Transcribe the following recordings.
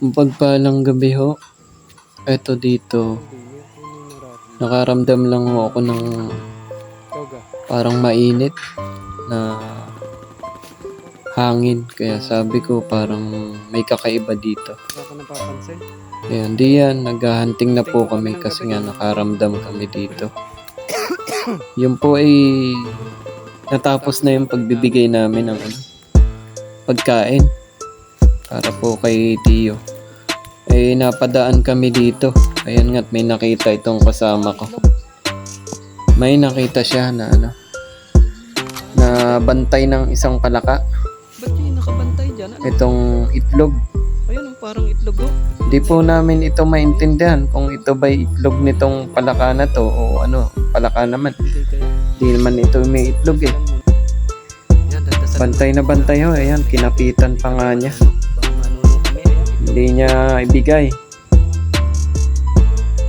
Pagpalang gabi ho. Eto dito. Nakaramdam lang ho ako ng parang mainit na hangin. Kaya sabi ko parang may kakaiba dito. Ayan, di yan. Naghahunting na po kami kasi nga nakaramdam kami dito. Yun po ay natapos na yung pagbibigay namin ng ano, pagkain para po kay Tio. Eh, napadaan kami dito. Ayan nga't may nakita itong kasama ko. May nakita siya na ano, na bantay ng isang palaka. Ba't yung nakabantay dyan? Ano? Itong itlog. Ayun, oh, parang itlog oh. Di po namin ito maintindihan kung ito ba itlog nitong palaka na to o ano, palaka naman. Di naman ito may itlog eh. Bantay na bantay ho, ayan, kinapitan pa nga niya. Hindi niya ibigay.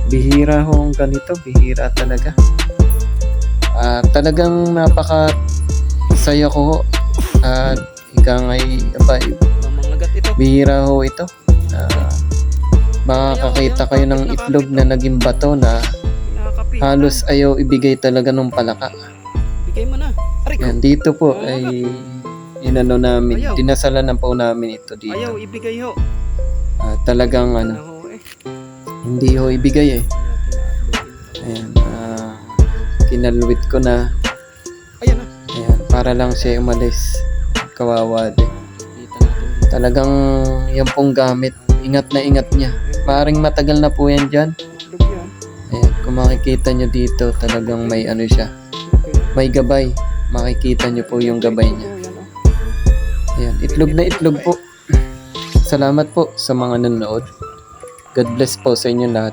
Bihira ho ang ganito, bihira talaga. Ah, talagang napaka saya ko ho. At ika ngay, ito. bihira ho ito. Ah, makakakita kayo ng itlog na naging bato na halos ayaw ibigay talaga ng palaka. Bigay mo na. Yan, dito po ay inano namin, Ayaw. dinasalan na po namin ito dito. Ayaw, ibigay ho. Talagang ano, hindi ho ibigay eh. Ayan, ah, kinalwit ko na. Ayan para lang siya umalis. Kawawa din. Talagang yan pong gamit. Ingat na ingat niya. Paring matagal na po yan dyan. Ayan, kung makikita nyo dito, talagang may ano siya. May gabay. Makikita nyo po yung gabay niya. Yan. Ayan, itlog na itlog po. Salamat po sa mga nanonood. God bless po sa inyo lahat.